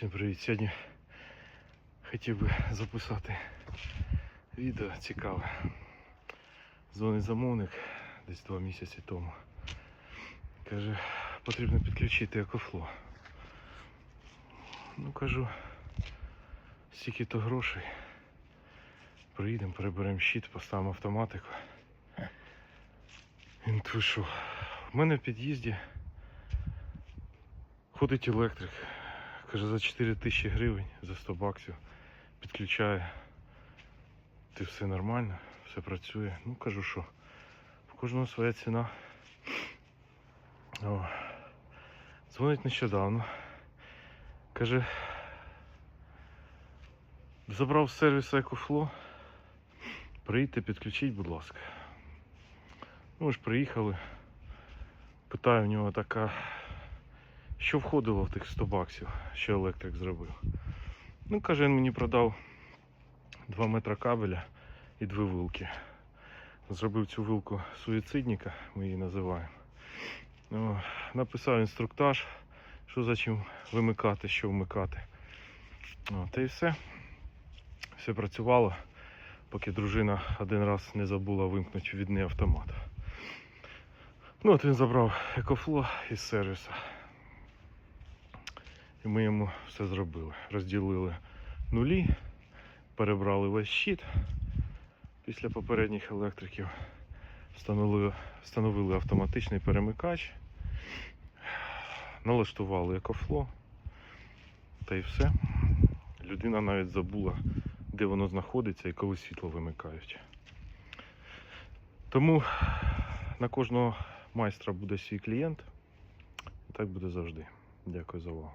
Всім привіт! Сьогодні хотів би записати відео цікаве. Дзвонить замовник десь два місяці тому. Каже, потрібно підключити екофло. Ну кажу, стільки то грошей. Приїдемо, переберемо щит, поставимо автоматику. Він вийшов. У мене в під'їзді ходить електрик. Каже, за 4 тисячі гривень, за 100 баксів підключає. Ти все нормально, все працює. Ну кажу, що в кожного своя ціна. О. Дзвонить нещодавно. Каже, забрав з сервісу Екофло. Приїдьте, підключіть, будь ласка. Ну, ж приїхали. Питаю в нього така, що входило в тих 100 баксів, що електрик зробив. Ну, каже, він мені продав 2 метри кабеля і дві вилки. Зробив цю вилку суїцидника, ми її називаємо. Ну, написав інструктаж, що за чим вимикати, що вмикати. Ну, та й все. Все працювало, поки дружина один раз не забула вимкнути від неї автомат. Ну, от він забрав екофло із сервісу. І ми йому все зробили. Розділили нулі, перебрали весь щит після попередніх електриків, встановили, встановили автоматичний перемикач, налаштували екофло та й все. Людина навіть забула, де воно знаходиться і коли світло вимикають. Тому на кожного майстра буде свій клієнт. Так буде завжди. Дякую за увагу.